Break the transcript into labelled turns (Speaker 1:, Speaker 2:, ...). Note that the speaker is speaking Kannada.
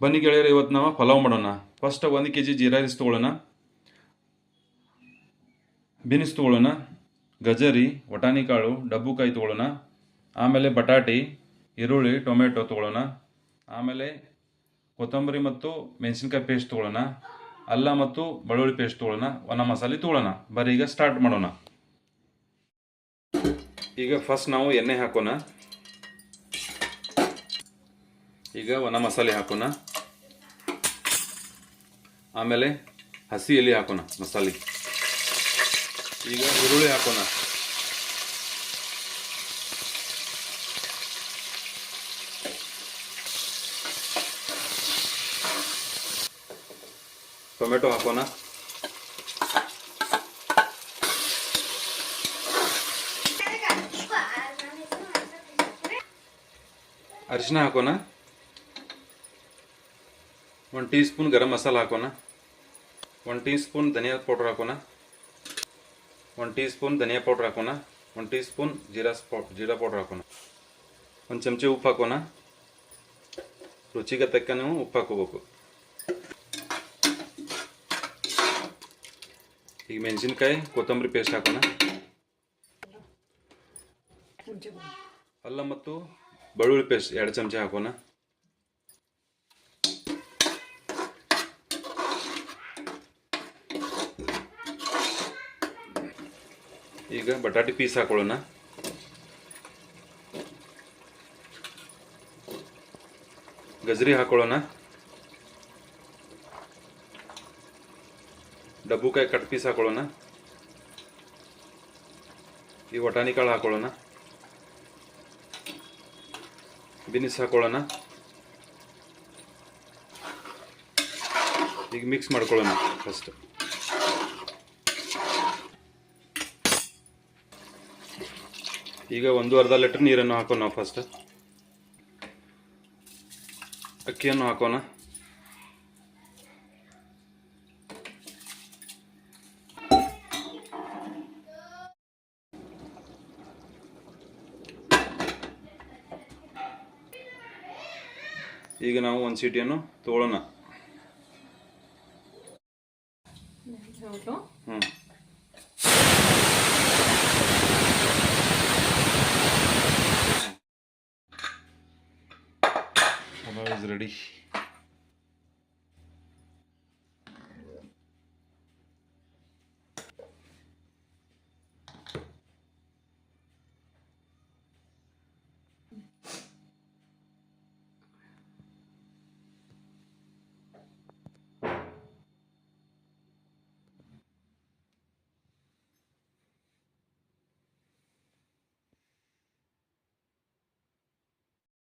Speaker 1: ಬನ್ನಿ ಗೆಳೆಯರು, ಇವತ್ತು ನಾವು ಪಲಾವ್ ಮಾಡೋಣ. ಫಸ್ಟ್ ಒಂದು ಕೆ ಜಿ ಜೀರಾ ರೈಸ್ ತೊಗೊಳ್ಳೋಣ. ಬೀನ್ಸ್ ತೊಗೊಳ್ಳೋಣ. ಗಜರಿ ವಟಾಣಿ ಕಾಳು ಡಬ್ಬುಕಾಯಿ ತೊಗೊಳ್ಳೋಣ. ಆಮೇಲೆ ಬಟಾಟಿ, ಈರುಳ್ಳಿ, ಟೊಮೆಟೊ ತೊಗೊಳ್ಳೋಣ. ಆಮೇಲೆ ಕೊತ್ತಂಬರಿ ಮತ್ತು ಮೆಣಸಿನ್ಕಾಯಿ ಪೇಸ್ಟ್ ತೊಗೊಳ್ಳೋಣ. ಅಲ್ಲ ಮತ್ತು ಬೆಳ್ಳುಳ್ಳಿ ಪೇಸ್ಟ್ ತೊಗೊಳ್ಳೋಣ. ಒಣ ಮಸಾಲೆ ತೊಗೊಳ್ಳೋಣ. ಬರೀ ಈಗ ಸ್ಟಾರ್ಟ್ ಮಾಡೋಣ. ಈಗ ಫಸ್ಟ್ ನಾವು ಎಣ್ಣೆ ಹಾಕೋಣ. ಈಗ ಒಣ ಮಸಾಲೆ ಹಾಕೋಣ. ಆಮೇಲೆ ಹಸಿ ಎಲೆ ಹಾಕೋಣ ಮಸಾಲೆ. ಈಗ ಈರುಳ್ಳಿ ಹಾಕೋಣ. ಟೊಮೆಟೊ ಹಾಕೋಣ. ಅರಿಶಿನ ಹಾಕೋಣ. ಒಂದು ಟೀ ಸ್ಪೂನ್ ಗರಂ ಮಸಾಲ ಹಾಕೋಣ ಒಂದು ಟೀ ಸ್ಪೂನ್ ಧನಿಯಾ ಪೌಡ್ರ್ ಹಾಕೋಣ ಒಂದು ಟೀ ಸ್ಪೂನ್ ಧನಿಯಾ ಪೌಡ್ರ್ ಹಾಕೋಣ ಒಂದು ಟೀ ಸ್ಪೂನ್ ಜೀರಾ ಸ್ಪೌ ಜೀರಾ ಪೌಡ್ರ್ ಹಾಕೋಣ ಒಂದು ಚಮಚ ಉಪ್ಪು ಹಾಕೋಣ ರುಚಿಗೆ ತಕ್ಕ ನೀವು ಉಪ್ಪು ಹಾಕೋಬೇಕು ಈಗ ಮೆಣಸಿನ್ಕಾಯಿ ಕೊತ್ತಂಬರಿ ಪೇಸ್ಟ್ ಹಾಕೋಣ ಅಲ್ಲ ಮತ್ತು ಬೆಳ್ಳುಳ್ಳಿ ಪೇಸ್ಟ್ ಎರಡು ಚಮಚ ಹಾಕೋಣ ಈಗ ಬಟಾಟೆ ಪೀಸ್ ಹಾಕೊಳ್ಳೋಣ. ಗಜರಿ ಹಾಕೊಳ್ಳೋಣ. ಡಬ್ಬುಕಾಯಿ ಕಟ್ ಪೀಸ್ ಹಾಕೊಳ್ಳೋಣ. ಈ ವಟಾಣಿ ಕಾಳು ಹಾಕೊಳ್ಳೋಣ. ಬಿನಿಸ್ ಹಾಕೊಳ್ಳೋಣ. ಈಗ ಮಿಕ್ಸ್ ಮಾಡ್ಕೊಳ್ಳೋಣ ಫಸ್ಟ್ ಈಗ ಒಂದು ಅರ್ಧ ಲೀಟರ್ ನೀರನ್ನು ಹಾಕೋಣ ನಾವು ಫಸ್ಟ್ ಅಕ್ಕಿಯನ್ನು ಹಾಕೋಣ. ಈಗ ನಾವು ಒಂದು ಸೀಟಿಯನ್ನು ತಗೊಳ್ಳೋಣ
Speaker 2: ಹೌದು.
Speaker 1: Mama is ready.